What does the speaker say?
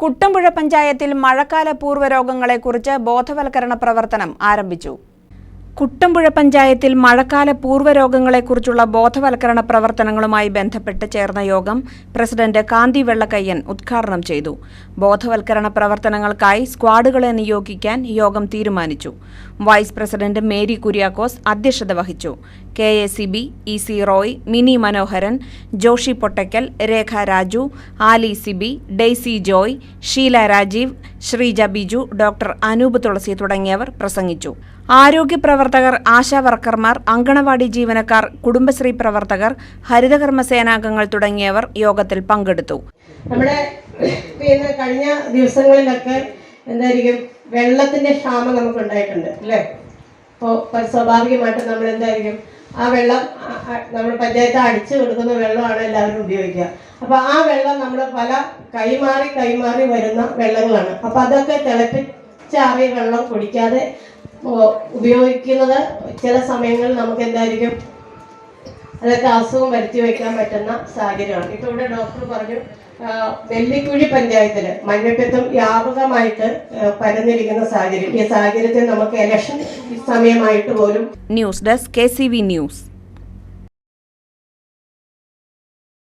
കുട്ടമ്പുഴ പഞ്ചായത്തിൽ മഴക്കാല പൂർവ രോഗങ്ങളെക്കുറിച്ച് ബോധവൽക്കരണ പ്രവർത്തനം ആരംഭിച്ചു. കുട്ടമ്പുഴ പഞ്ചായത്തിൽ മഴക്കാല പൂർവ രോഗങ്ങളെക്കുറിച്ചുള്ള ബോധവൽക്കരണ പ്രവർത്തനങ്ങളുമായി ബന്ധപ്പെട്ട് ചേർന്ന യോഗം പ്രസിഡന്റ് കാന്തി വെള്ളക്കയ്യൻ ഉദ്ഘാടനം ചെയ്തു. ബോധവൽക്കരണ പ്രവർത്തനങ്ങൾക്കായി സ്ക്വാഡുകളെ നിയോഗിക്കാൻ യോഗം തീരുമാനിച്ചു. വൈസ് പ്രസിഡന്റ് മേരി കുര്യാക്കോസ് അധ്യക്ഷത വഹിച്ചു. K A C B E C Roy Mini Manoharan Joshi Pottakkal Rekha Raju Ali Siby Daisy Joy Sheela Rajeev Sreeja Biju doctor Anoop Thulasi തുടങ്ങിയവർ പ്രസംഗിച്ചു. ആരോഗ്യ പ്രവർത്തകർ ആശാവർക്കർമാർ അങ്കണവാടി ജീവനക്കാർ കുടുംബശ്രീ പ്രവർത്തകർ ഹരിതകർമ്മ സേനാംഗങ്ങൾ തുടങ്ങിയവർ യോഗത്തിൽ പങ്കെടുത്തു. നമ്മുടെ കഴിഞ്ഞ ദിവസങ്ങളിലൊക്കെ എന്തായിരിക്കും വെള്ളത്തിന്റെ ക്ഷാമം നമുക്ക് ഉണ്ടായിട്ടുണ്ട് അല്ലേ? അപ്പോൾ സ്വാഭാവികമായിട്ട് നമ്മൾ എന്തായിരിക്കും ആ വെള്ളം നമ്മൾ പഞ്ചായത്ത് അടിച്ചു കൊടുക്കുന്ന വെള്ളമാണ് എല്ലാവരും ഉപയോഗിക്കുക. അപ്പോൾ ആ വെള്ളം നമ്മൾ പല കൈമാറി കൈമാറി വരുന്ന വെള്ളങ്ങളാണ്. അപ്പോൾ അതൊക്കെ തിളപ്പിച്ചാറിയ വെള്ളം കുടിക്കാതെ ഉപയോഗിക്കുന്നത് ചില സമയങ്ങളിൽ നമുക്ക് എന്തായിരിക്കും അതൊക്കെ അസുഖം വരുത്തി വയ്ക്കാൻ പറ്റുന്ന സാഹചര്യമാണ്. ഇപ്പൊ ഇവിടെ ഡോക്ടർ പറഞ്ഞു നെല്ലിക്കുഴി പഞ്ചായത്തിൽ മഞ്ഞപ്പിത്തം വ്യാപകമായിട്ട് പരന്നിരിക്കുന്ന സാഹചര്യം. ഈ സാഹചര്യത്തിൽ നമുക്ക് ഇലക്ഷൻ സമയമായിട്ട് പോലും ന്യൂസ് ഡെസ്ക് കെ ന്യൂസ്.